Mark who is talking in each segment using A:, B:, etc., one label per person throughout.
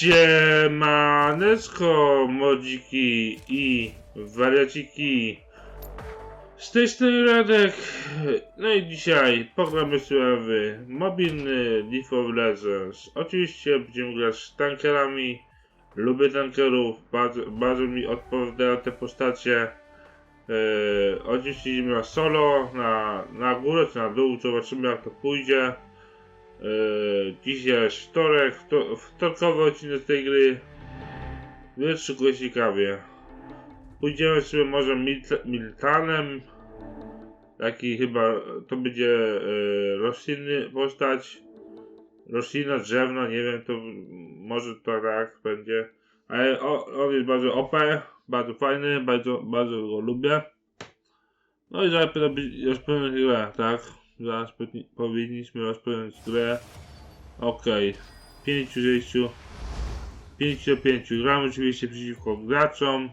A: Siemaneczko, modziki i wariaciki. Z tej strony Radek. No i dzisiaj pogramy w mobilny League of Legends. Oczywiście będziemy grać z tankerami. Lubię tankerów, bardzo, bardzo mi odpowiadają te postacie. Yy, oczywiście idziemy na solo, na, na górę czy na dół, zobaczymy jak to pójdzie. Yy, dziś jest wtorek, wto, wtorkowy odcinek tej gry. Się ciekawie. Pójdziemy sobie może Mil- Miltanem. Taki chyba to będzie yy, roślinny postać. Roślina, drzewna, nie wiem, to może to tak będzie. Ale on jest bardzo OP, bardzo fajny, bardzo, bardzo go lubię. No i zaraz robi- rozpocząć grę, tak? Zaraz powinni- powinniśmy rozpocząć grę. Okej. 5 6 5 do 5 gramy oczywiście przeciwko graczom.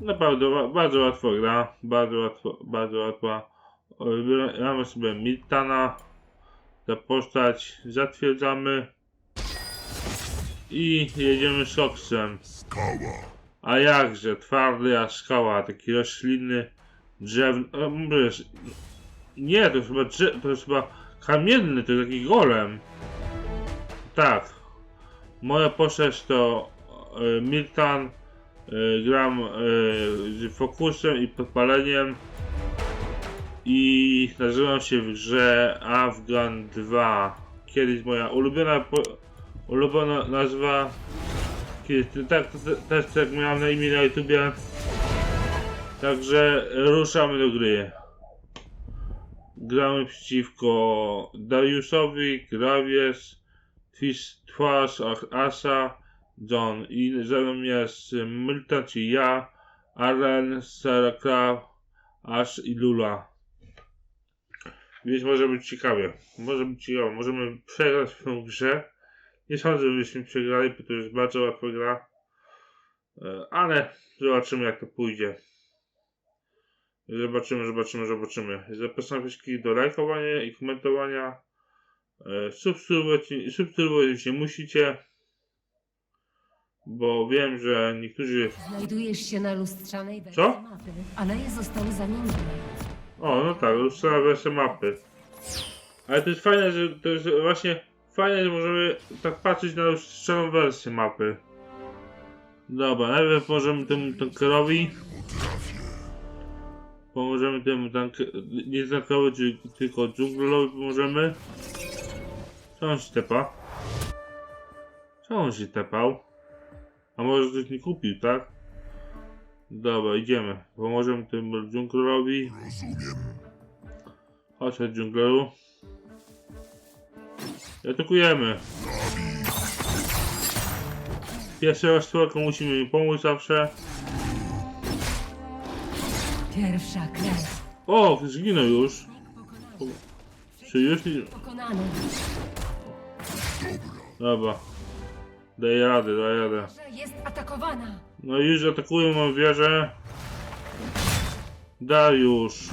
A: Naprawdę bardzo łatwo gra. Bardzo łatwo, bardzo łatwa. Wybieramy sobie Miltana. Ta postać zatwierdzamy. I jedziemy z Oksem. A jakże, twardy jak skała, taki roślinny, drzewny, e, nie, to chyba, to chyba kamienny, to taki golem. Tak. Moja postać to e, Miltan, e, gram z fokusem i podpaleniem i nazywam się w grze Afghan 2. Kiedyś moja ulubiona, ulubiona nazwa Kiedyś, tak, też tak miałem na imię na YouTubie. Także ruszamy do gry. Gramy przeciwko Dariusowi, Gravies, Twist, Twarz, Asa, John i ze mną jest Milton, czy ja, Aren, Sarah Kraft, Ash i Lula. Więc może być ciekawie. Może być ciekawe. Możemy przegrać w tę grze. Nie sądzę, żebyśmy przegrali, bo to jest bardzo łatwa gra. E, Ale zobaczymy jak to pójdzie. Zobaczymy, zobaczymy, zobaczymy. Zapraszam wszystkich do lajkowania i komentowania. Subskrybować, subskrybować nie musicie. Bo wiem, że niektórzy...
B: Znajdujesz się na lustrzanej wersji
A: Co?
B: mapy. Aleje zostały zamienione.
A: O, no tak, lustrzana wersja mapy. Ale to jest fajne, że to jest właśnie fajne, że możemy tak patrzeć na lustrzaną wersję mapy. Dobra, najpierw możemy temu tankerowi. Pomożemy temu tank... nie czy tylko dżunglowi pomożemy. Co on się tepa? Co on się tepał? A może coś nie kupił, tak? Dobra, idziemy. Pomożemy temu dżunglerowi. Chodź od dżungleru. Atakujemy. Pierwszy raz człowieku musimy im pomóc zawsze.
B: Pierwsza krew.
A: O, zginął już. Czy już nie...
B: Pokonany.
A: Dobra. Daję radę, daję radę.
B: Że jest atakowana.
A: No i już atakują mam wieżę. Dariusz.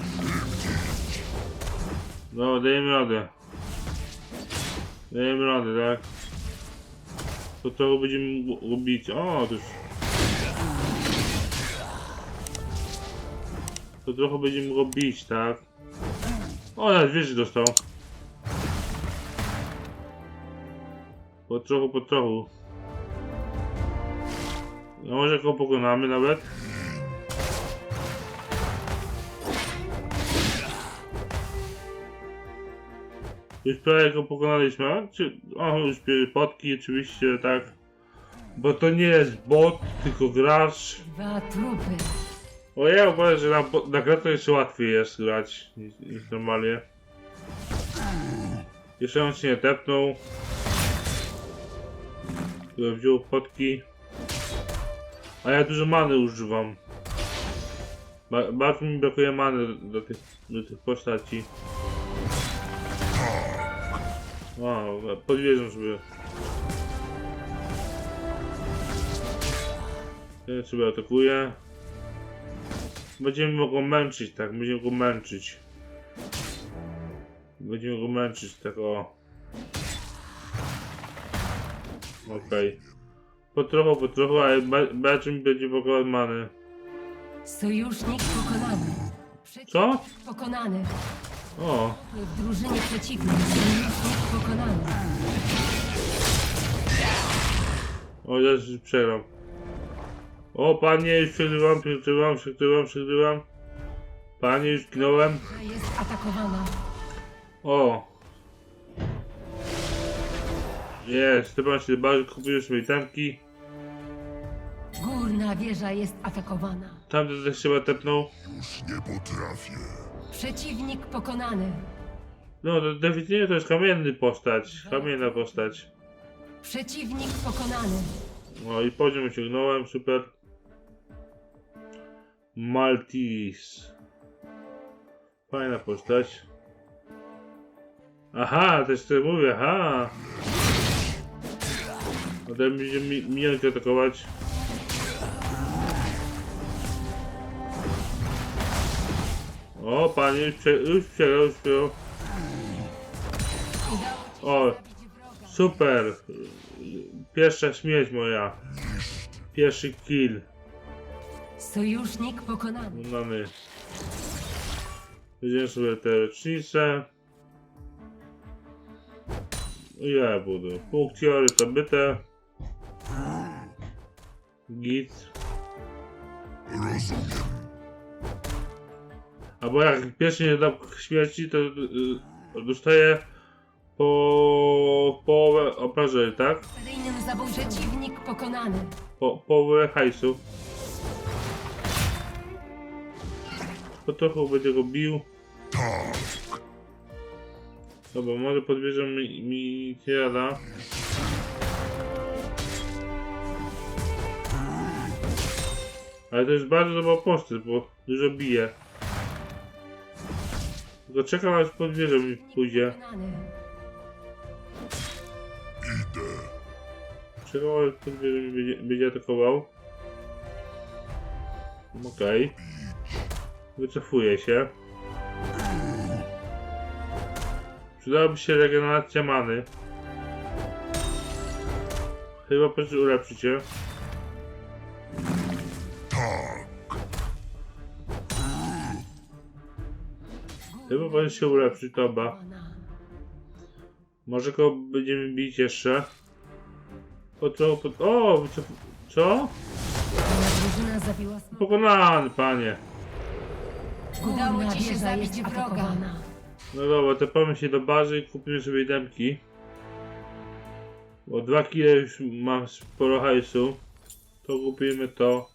A: Dobra, dajemy radę. Dajemy radę, tak? To trochę będziemy go- go bić. O, to już... To trochę będziemy go bić, tak? O, nawet wieży dostał. Po trochu, po trochu. No może go pokonamy nawet. Już prawie go pokonaliśmy? Czy, już potki oczywiście, tak. Bo to nie jest bot, tylko gracz.
B: Dwa trupy.
A: O ja uważam, że na, bo- na to jeszcze łatwiej jest grać niż, niż normalnie. Jeszcze on się nie tepnął. Który wziął potki. A ja dużo many używam. Ba bardzo mi brakuje many do tych, do tych postaci. Wow, podwierzę sobie. Ten sobie atakuje. Będziemy go męczyć, tak? Będziemy go męczyć. Będziemy go męczyć, tak o. Okej. Po trochu, po trochu, ale mi będzie pokonany.
B: Sojusznik pokonany. Przeciwnik
A: Co?
B: Pokonany.
A: O,
B: W drużynie przeciwnej sojusznik pokonany.
A: o, ja już przegram. O, panie, już przegrywam, przegrywam, przegrywam, przegrywam. Panie, już ginąłem.
B: Wieża Jest atakowana.
A: O. Jest, Stepan się bardzo kupił sobie tamki.
B: Górna wieża jest atakowana.
A: Tamten też chyba tepnął.
C: Już nie potrafię.
B: Przeciwnik pokonany.
A: No, to definitywnie to jest kamienny postać. Kamienna postać.
B: Przeciwnik pokonany.
A: No i poziom osiągnąłem, super. Maltese. Fajna postać. Aha, też to mówię, aha. A ten będzie mi minionki atakować. O, panie, już, prze, już przegrał, już przegrał. O, super. Pierwsza śmierć moja. Pierwszy kill.
B: Sojusznik pokonany.
A: Mamy. Sobie te rocznice. Ja budę. Punkciory to byte. Git.
C: Rozumiem.
A: Albo jak pierwszy nie dam śmierci, to y, dostaję po połowę obrażeń, tak?
B: Seryjnym zabójcą. Przeciwnik pokonany.
A: Po, połowę hajsu. Po trochu będzie go bił.
C: Tak.
A: Dobra, może podbierze mi, mi Tierada. Ale to jest bardzo dobra postać, bo dużo bije. Tylko czekam aż podbierze mi pójdzie.
C: Idę.
A: Czekam aż podbierze mi będzie, będzie atakował. Okej. Wycofuję się. Przydałaby się regeneracja many. Chyba proszę ulepszyć się.
C: Tak.
A: Chyba powinien się ulepszyć.
B: Pokonana.
A: Może go będziemy bić jeszcze. Po co? Po... O! Co?
B: Smoka.
A: Pokonany, panie.
B: Udało ci się zabić wroga.
A: No dobra, to powiem się do bazy i kupimy sobie demki. Bo dwa kile już mam sporo hajsu. To kupimy to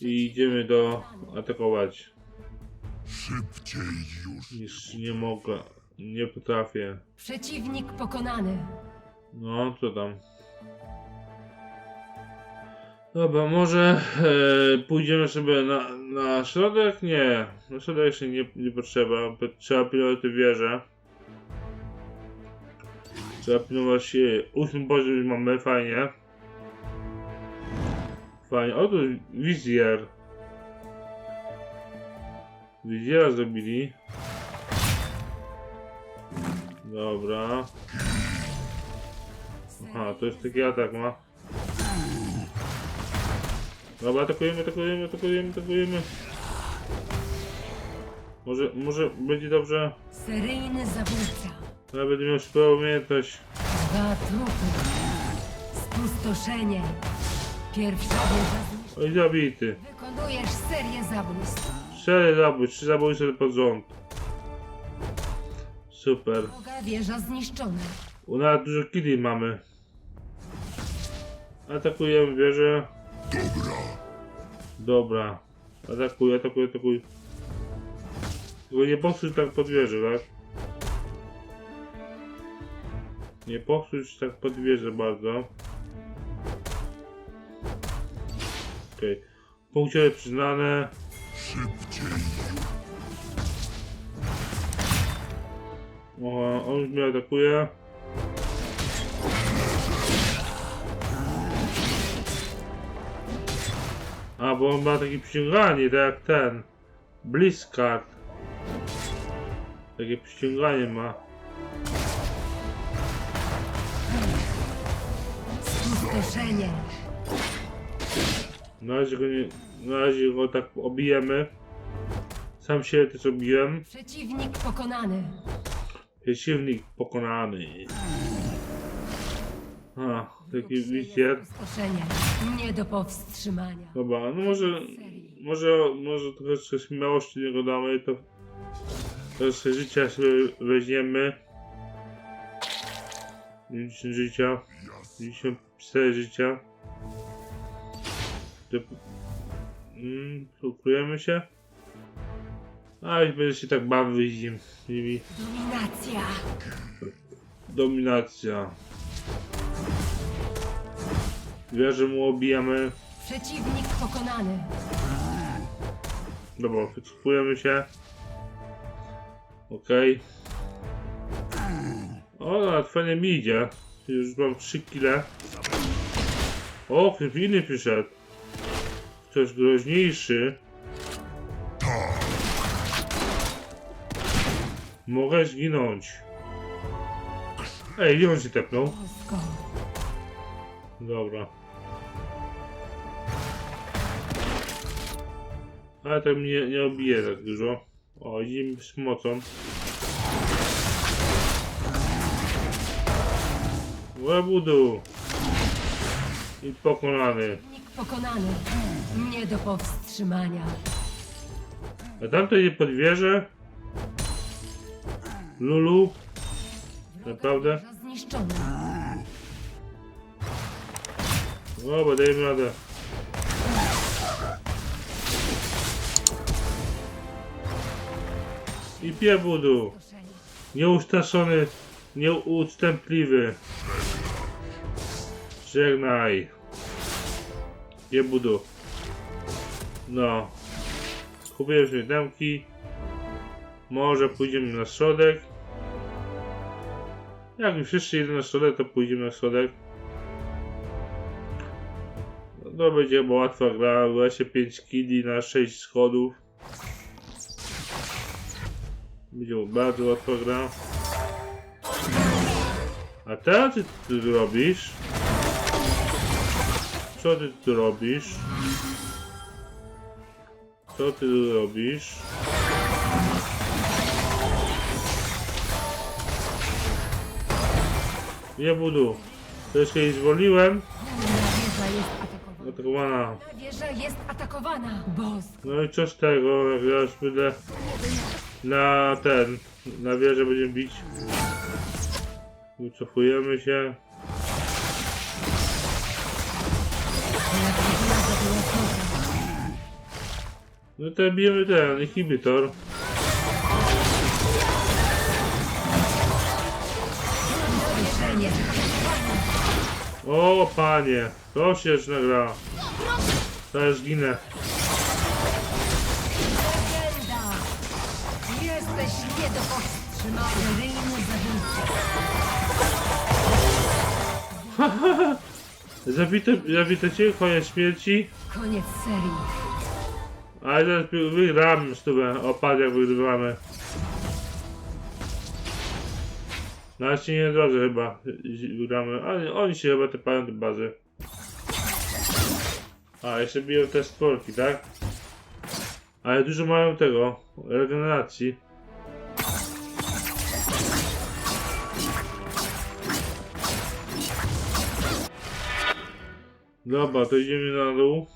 A: i idziemy do atakować.
C: Szybciej już.
A: Niż nie mogę, nie potrafię.
B: Przeciwnik pokonany.
A: No, co tam? Dobra, może e, pójdziemy sobie na, na środek? Nie, na środek jeszcze nie, nie potrzeba, trzeba pilnować te wieże. Trzeba pilnować e, ósmy poziom już mamy, fajnie. Fajnie, o tu wizjer. Wizjera zrobili. Dobra. Aha, to jest taki atak ma. Dobra, atakujemy, atakujemy, atakujemy, atakujemy. Może, może będzie dobrze.
B: Seryjny zabójca.
A: Ja będę miał swoją umiejętność.
B: Dwa trupy. Spustoszenie. Pierwsza wieża zniszczona.
A: Oj, zabity.
B: Wykonujesz serię zabójstw.
A: Cztery zabójstw, trzy zabójstwa pod rząd. Super.
B: Druga wieża zniszczona.
A: U nas dużo killi mamy. Atakujemy wieżę.
C: Dobra.
A: Dobra. Atakuj, atakuj, atakuj. Tylko nie popsuć tak pod wieżę, tak? Nie popsuć tak pod wieżę bardzo. Okej. Okay. Punkciowe przyznane.
C: Szybciej.
A: O, on już mnie atakuje. A, bo on ma takie przyciąganie, tak jak ten. Blizzcard. Takie przyciąganie ma.
B: Opustoszenie.
A: Na razie go nie... Na razie go tak obijemy. Sam się też obiłem.
B: Przeciwnik pokonany.
A: Przeciwnik pokonany. A, taki
B: Wróg
A: widzicie.
B: sieje Opustoszenie. Nie do powstrzymania.
A: Dobra, no może... Może, może troszeczkę śmiałości niego damy, to... Troszkę życia sobie weźmiemy. 50 życia. 54 życia. Mm, ukryjemy się. A i będzie się tak bawić z nimi.
B: Dominacja.
A: Dominacja. Wierzę mu obijamy.
B: Przeciwnik pokonany.
A: Dobra, wycofujemy się. Okej. O, nawet fajnie mi idzie. Już mam 3 kile. O, ktoś inny przyszedł. Ktoś groźniejszy. Mogę zginąć. Ej, gdzie on się tepnął? Dobra. Ale to mnie nie obije tak dużo. O, idziemy z mocą. Łabudu! I pokonany.
B: Pokonany. Nie do powstrzymania.
A: A tamto nie podwieże? Lulu? Naprawdę?
B: Wieża Zniszczona.
A: Dobra, dajmy radę. I piebudu. Nieustraszony, nieustępliwy. Żegnaj. Piebudu. No. Kupiłem sobie damki. Może pójdziemy na środek. Jak już wszyscy idą na środek, to pójdziemy na środek. No, to będzie łatwa gra. 25 kili na 6 schodów. Będzie bardzo łatwa gra. A teraz ty tu robisz? Co ty tu robisz? Co ty tu robisz? Nie budu. Zwolniłem.
B: Wieża jest atakowana. Wieża jest atakowana. Bosko.
A: No i co z tego, jak ja już będę na ten, na wieżę będziemy bić. Wycofujemy się. No to bijemy ten, inhibitor. O panie, to się zaczyna gra. Teraz zginę. Zabite, zabite cię, koniec śmierci.
B: Koniec serii.
A: Ale teraz wy- wygramy stówę. O patrz jak wygrywamy. Nawet się nie drodze chyba wygramy. Ale oni się chyba tepają do bazy. A, jeszcze biją te stworki, tak? Ale dużo mają tego, regeneracji. Dobra, to idziemy na dół.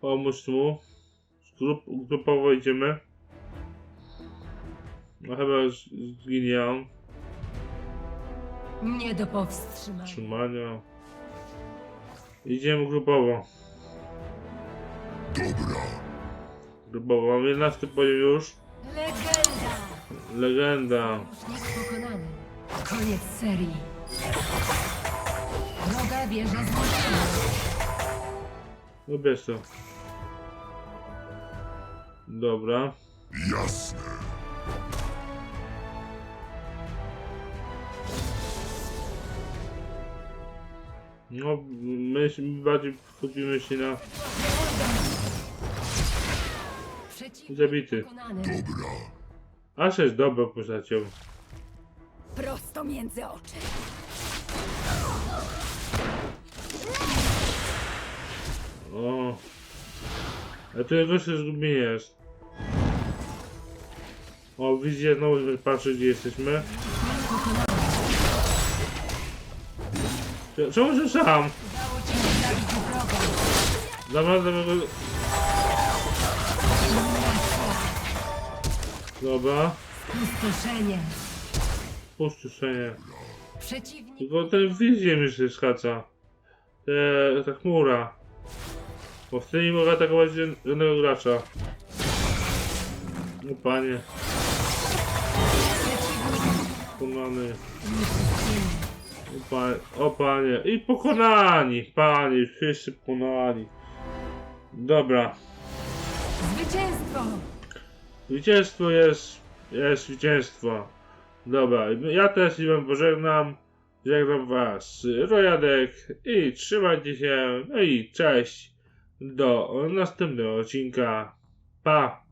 A: Pomóż mu. Grup, grupowo idziemy. No chyba zginie on.
B: Nie do powstrzymania.
A: Trzymania. Idziemy grupowo.
C: Dobra.
A: Grupowo. Mam 11 poziom już.
B: Legenda.
A: Legenda.
B: Koniec serii. Wroga wieża zniszczona.
A: No bierz to. Dobra.
C: Jasne.
A: No, my się bardziej skupimy się na
B: Przeciwnik
A: zabity.
B: pokonany.
C: Dobra.
A: Aż jest dobrą postacią.
B: Prosto między oczy.
A: A tu jego się jest. O, widzicie, znowu patrzę gdzie jesteśmy. Cze- Czemu się sam?
B: Zabić wroga.
A: Dobra,
B: Pustoszenie.
A: puszczenie.
B: Przeciwnik
A: Tylko ten wizję mi się skaca. Te, ta chmura. Bo wtedy nie mogę atakować żad- żadnego gracza. No panie,
B: zniszczenie.
A: O panie, o panie. I pokonani, panie, wszyscy pokonani. Dobra.
B: Zwycięstwo!
A: Zwycięstwo jest, jest zwycięstwo. Dobra, ja też się wam pożegnam. Żegnam was, Rojadek i trzymajcie się. No i cześć. Do następnego odcinka. Pa!